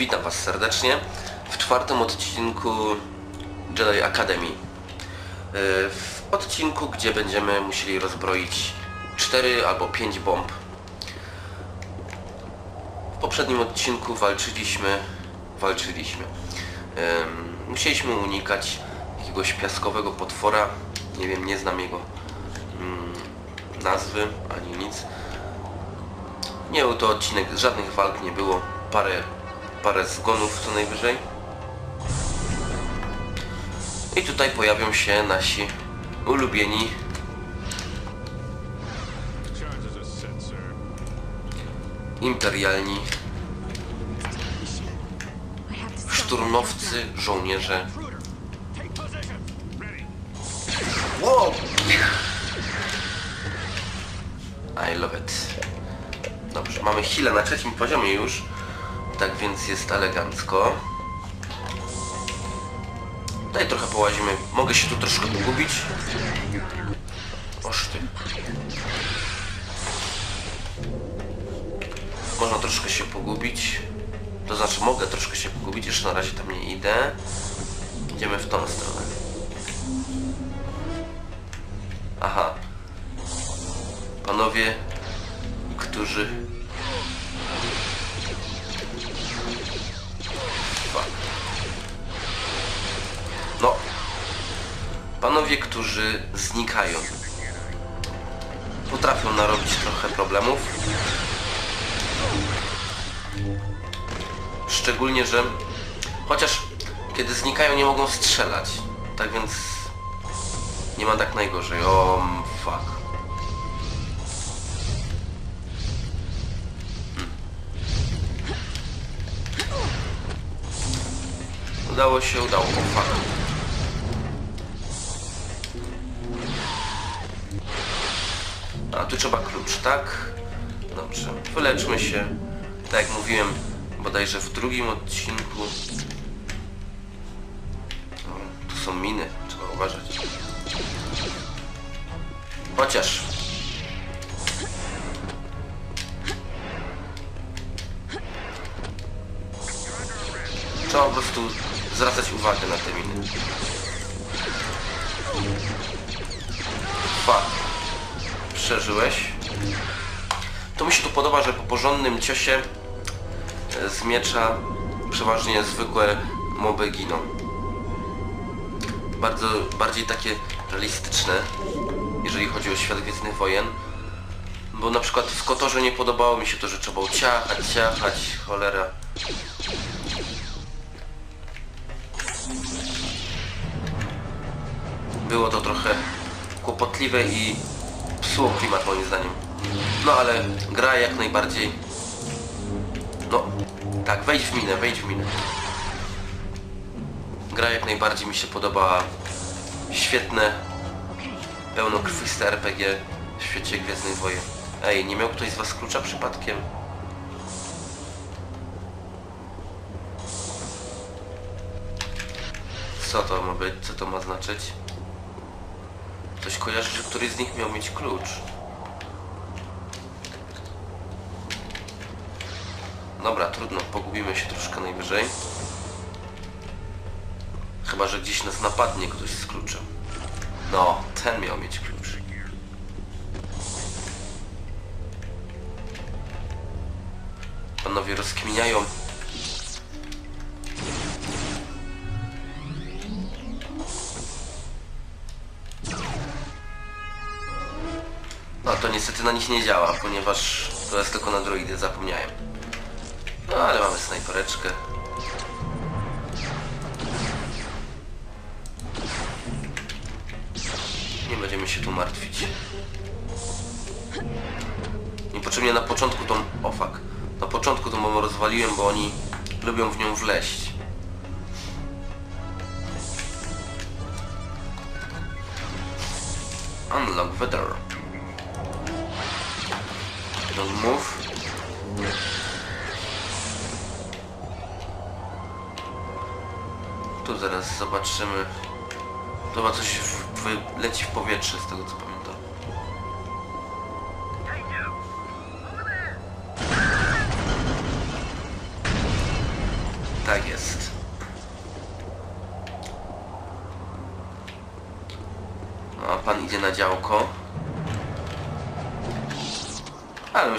Witam Was serdecznie w czwartym odcinku Jedi Academy. Yy, W odcinku, gdzie będziemy musieli rozbroić 4 albo 5 bomb. W poprzednim odcinku walczyliśmy, walczyliśmy. Musieliśmy unikać jakiegoś piaskowego potwora. Nie wiem, nie znam jego mm, nazwy ani nic. Nie był to odcinek, żadnych walk nie było. Parę, parę zgonów co najwyżej. I tutaj pojawią się nasi ulubieni imperialni szturmowcy, żołnierze. Wow! I love it. Dobrze, mamy chwilę na trzecim poziomie już. Tak więc jest elegancko. Tutaj trochę połazimy. Mogę się tu troszkę pogubić. Oż ty. Można troszkę się pogubić. To znaczy mogę troszkę się pogubić, jeszcze na razie tam nie idę. Idziemy w tą stronę. Aha. Panowie, którzy... Panowie, którzy znikają. Potrafią narobić trochę problemów. Szczególnie, że chociaż kiedy znikają nie mogą strzelać. Tak więc nie ma tak najgorzej. O, fuck. Hmm. Udało się, udało. O, fuck. A, tu trzeba klucz, tak? Dobrze. Wyleczmy się. Tak jak mówiłem, bodajże w drugim odcinku. O, tu są miny, trzeba uważać. Chociaż. Trzeba po prostu zwracać uwagę na te miny. Fuck. Przeżyłeś. To mi się tu podoba, że po porządnym ciosie e, z miecza przeważnie zwykłe moby giną. Bardzo, bardziej takie realistyczne, jeżeli chodzi o świat Gwiezdnych Wojen. Bo na przykład w Kotorze nie podobało mi się to, że trzeba ciachać, ciachać, cholera. Było to trochę kłopotliwe i psuło klimat moim zdaniem. No ale gra jak najbardziej... No, tak, wejdź w minę, wejdź w minę. Gra jak najbardziej mi się podobała. Świetne, pełnokrwiste RPG w świecie Gwiezdnych Wojen. Ej, nie miał ktoś z was klucza przypadkiem? Co to ma być? Co to ma znaczyć? Kojarzy, że któryś z nich miał mieć klucz. Dobra, trudno, pogubimy się troszkę najwyżej. Chyba, że gdzieś nas napadnie ktoś z kluczem. No, ten miał mieć klucz. Panowie rozkminiają. To niestety na nich nie działa, ponieważ to jest tylko na droidy, zapomniałem. No ale mamy snajpereczkę. Nie będziemy się tu martwić. Niepotrzebnie na początku tą... O fuck. Na początku tą bombę rozwaliłem, bo oni lubią w nią wleść. Unlock the door. Move. Tu zaraz zobaczymy. Chyba coś w, w, leci w powietrze z tego co pamiętam.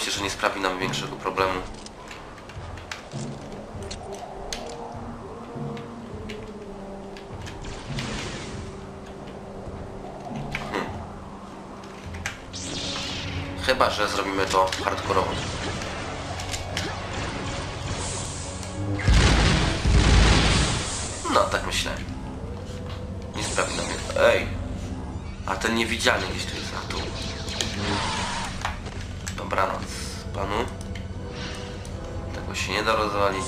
Myślę, że nie sprawi nam większego problemu. Hmm. Chyba, że zrobimy to hardkorowo. No, tak myślę. Nie sprawi nam Ej! A ten niewidzialny gdzieś tu jest. A tu. Dobranoc panu. Tego się nie da rozwalić.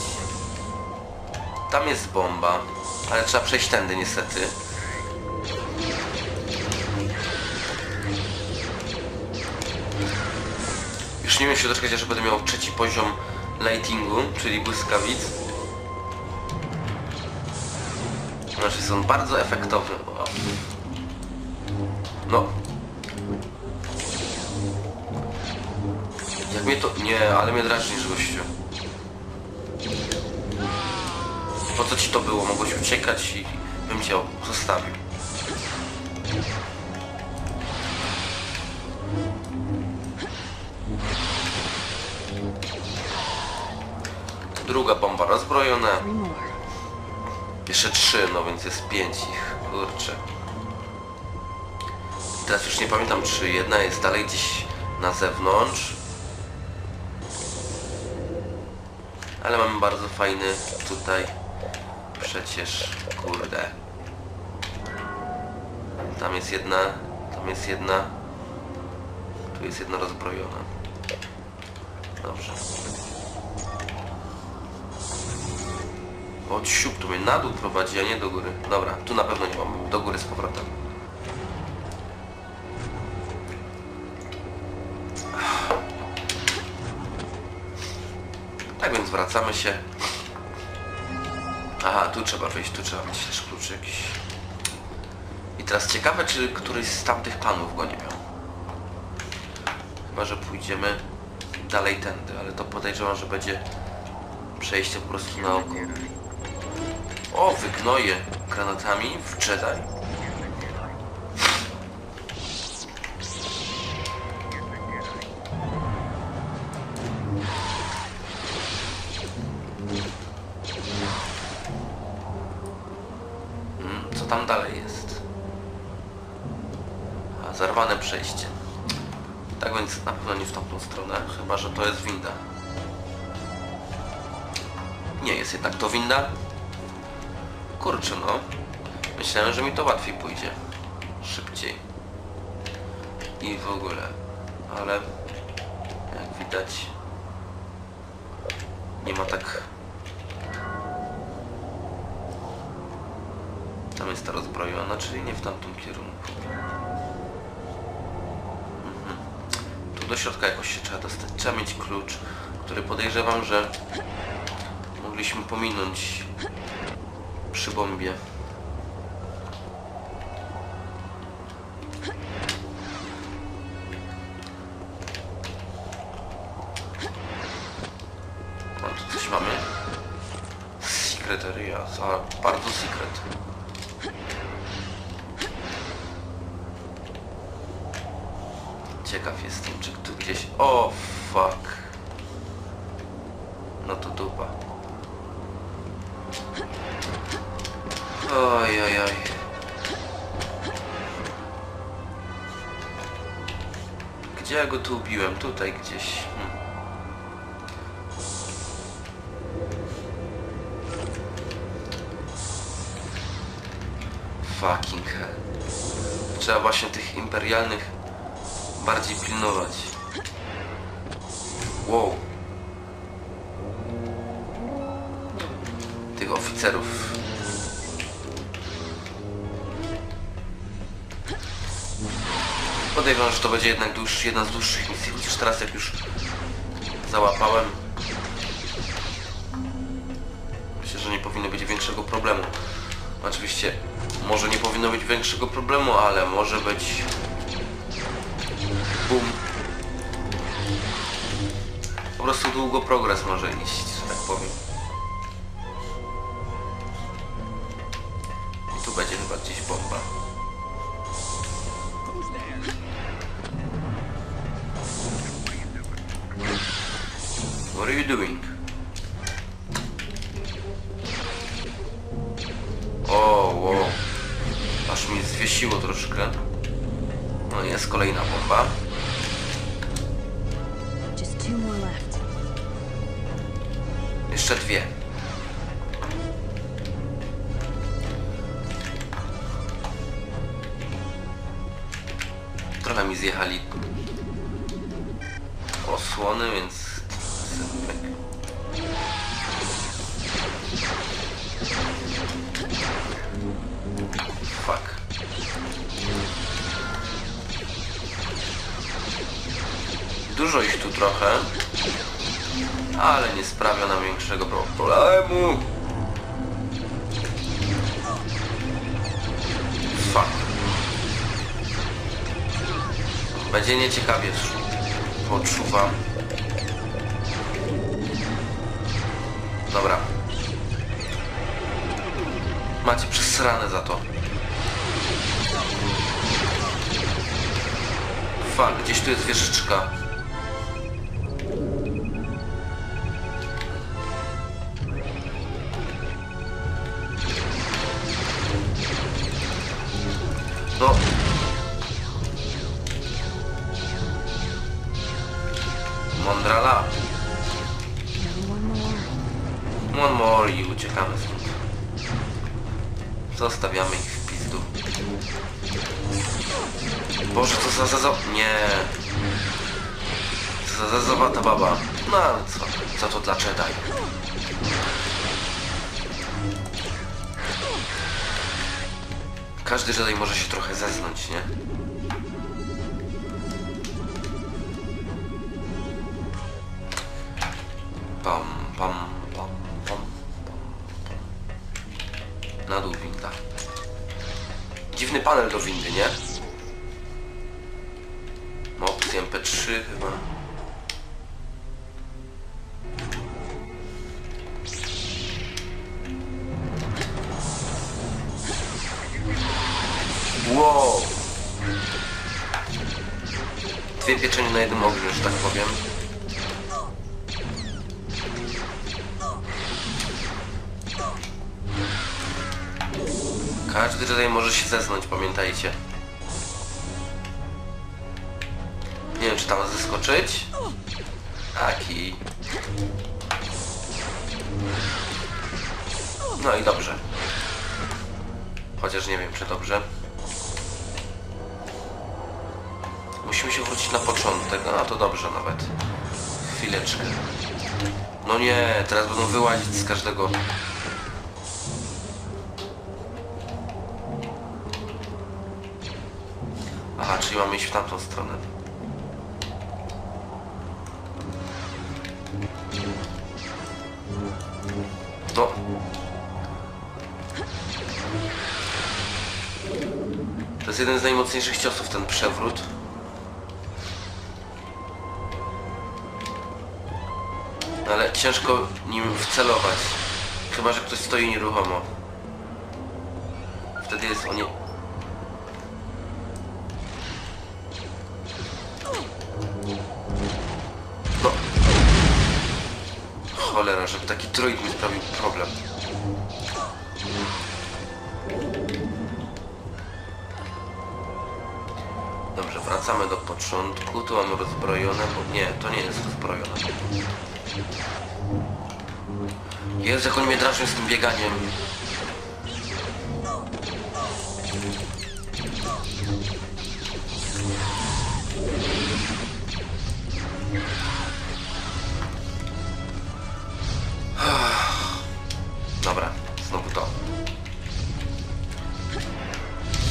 Tam jest bomba, ale trzeba przejść tędy niestety. Już nie wiem się doczekać, aż będę miał trzeci poziom lightingu, czyli błyskawic. Znaczy są bardzo efektowne. No. Jak mnie to... Nie, ale mnie drażnisz, gościu. Po co ci to było? Mogłeś uciekać i bym cię zostawił. Druga bomba rozbrojona. Jeszcze trzy, no więc jest pięć ich. Kurczę. Teraz już nie pamiętam, czy jedna jest dalej gdzieś na zewnątrz. Ale mamy bardzo fajny tutaj przecież, kurde. Tam jest jedna, tam jest jedna. Tu jest jedna rozbrojona. Dobrze. Od siup, tu mnie na dół prowadzi, a nie do góry. Dobra, tu na pewno nie mam. Do góry z powrotem. Wracamy się. Aha, tu trzeba wyjść, tu trzeba mieć też klucz jakiś. I teraz ciekawe, czy któryś z tamtych panów go nie miał. Chyba, że pójdziemy dalej tędy, ale to podejrzewam, że będzie przejście po prostu na oko. O, wygnoje granatami w Jedi. Tam dalej jest? A, zarwane przejście. Tak więc na pewno nie w tamtą stronę, chyba że to jest winda. Nie jest jednak to winda. Kurczę no. Myślałem, że mi to łatwiej pójdzie. Szybciej. I w ogóle. Ale jak widać nie ma tak tam jest ta rozbrojona, czyli nie w tamtym kierunku. Mhm. Tu do środka jakoś się trzeba dostać. Trzeba mieć klucz, który podejrzewam, że mogliśmy pominąć przy bombie. No tu coś mamy. Secret area, za bardzo secret. Ciekaw jestem, czy tu gdzieś... O, fuck. No to dupa. Oj, oj, oj. Gdzie ja go tu ubiłem? Tutaj gdzieś. Hmm. Fucking hell. Trzeba właśnie tych imperialnych bardziej pilnować. Wow. Tych oficerów Podejrzewam, że to będzie jednak dłuższy, jedna z dłuższych misji, chociaż teraz jak już załapałem, myślę, że nie powinno być większego problemu. Oczywiście, może nie powinno być większego problemu, ale może być... Bum. Po prostu długo progres może iść, że tak powiem. Jeszcze dwie. Trochę mi zjechali osłony, więc... Fuck. Dużo ich tu trochę ale nie sprawia nam większego pro- problemu. Fuck. Będzie nieciekawie, poczuwam. Dobra. Macie przesrane za to. Fuck, gdzieś tu jest wieżyczka. No. Mondrala. One more. I uciekamy stąd. Zostawiamy ich w pizdu. Boże, co za za za... Nie. Co za za zawata baba. No ale co? Co to dla Jedi? Każdy Jedi może się trochę zeznąć, nie? Każdy tutaj może się zeznąć, pamiętajcie. Nie wiem, czy tam zeskoczyć. Taki. No i dobrze. Chociaż nie wiem, czy dobrze. Musimy się wrócić na początek. No to dobrze nawet. Chwileczkę. No nie, teraz będą wyłazić z każdego Aha, czyli mamy iść w tamtą stronę. No. To jest jeden z najmocniejszych ciosów, ten przewrót. Ale ciężko nim wcelować. Chyba, że ktoś stoi nieruchomo. Wtedy jest o Cholera, żeby taki trójk mi sprawił problem. Dobrze, wracamy do początku. Tu mamy rozbrojone, bo nie, to nie jest rozbrojone. Jezu, jak on mnie drażni z tym bieganiem.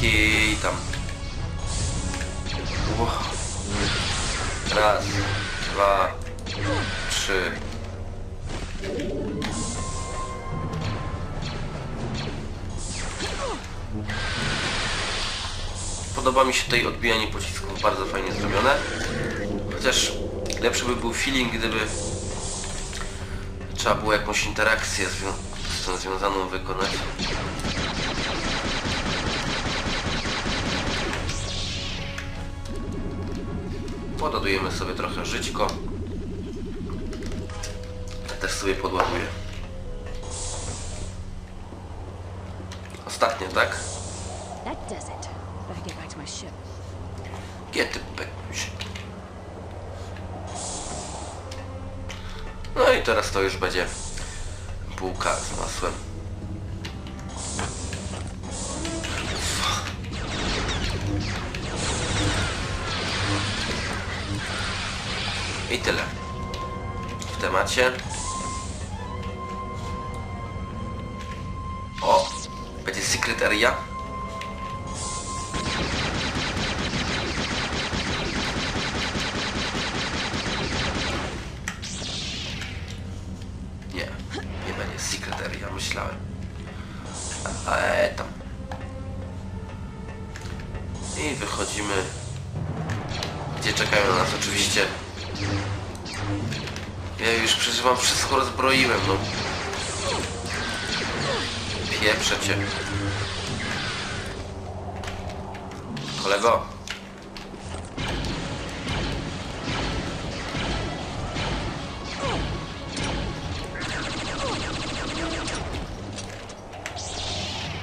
I tam. Raz, dwa, trzy. Podoba mi się tutaj odbijanie pocisków, bardzo fajnie zrobione. Chociaż lepszy by był feeling, gdyby trzeba było jakąś interakcję z tym związaną wykonać. Podładujemy sobie trochę żyćko. Ja też sobie podładuję. Ostatnie, tak? Get back. No i teraz to już będzie bułka z masłem. I tyle. W temacie. O! Będzie secret Ja już przeżywam wszystko rozbroiłem, no. Pieprze cię. Kolego.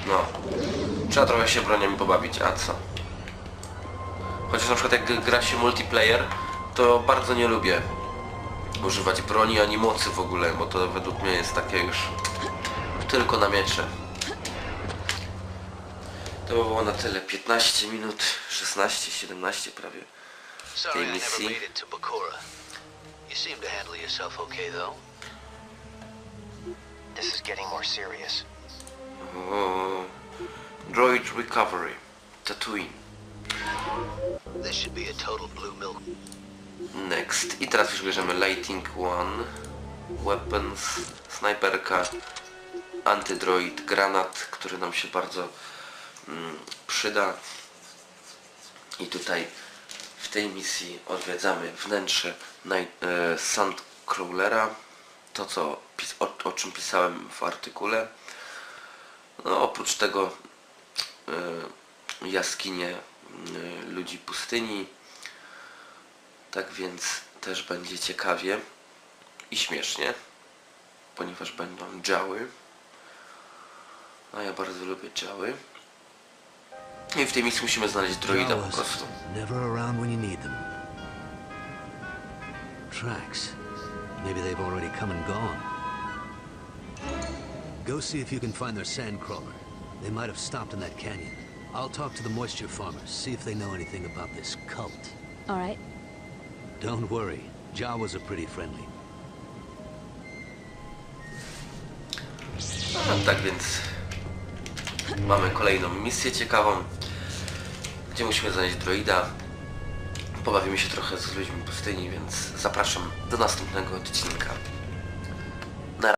No. Trzeba trochę się broniami pobawić, a co? Chociaż na przykład jak gra się multiplayer, to bardzo nie lubię używać broni ani mocy w ogóle, bo to według mnie jest takie już tylko na miecze. To by było na tyle. 15 minut, 16, 17 prawie. Sorry Hey, I never Missy. made it to Bakura. You seem to handle yourself okay, though. This is getting more serious. O, droid recovery. Tatooine. This should be a total blue milk. Next. I teraz już bierzemy Lighting One, Weapons, snajperka, antydroid, granat, który nam się bardzo mm, przyda. I tutaj w tej misji odwiedzamy wnętrze Night, e, Sandcrawlera, to co, o, o czym pisałem w artykule. No, oprócz tego e, jaskinie e, ludzi pustyni, tak więc też będzie ciekawie i śmiesznie, ponieważ będą działy. A ja bardzo lubię działy. I w tej misji musimy znaleźć droida po prostu. Never around when you need them. Tracks. Maybe they've already come and gone. Go see if you can find their sandcrawler. They might have stopped in that canyon. I'll talk to the moisture farmers, see if they know anything about this cult. All right. Don't worry, Jawas are pretty friendly. No, tak więc mamy kolejną misję ciekawą, gdzie musimy znaleźć droida. Pobawimy się trochę z ludźmi pustyni, więc zapraszam do następnego odcinka.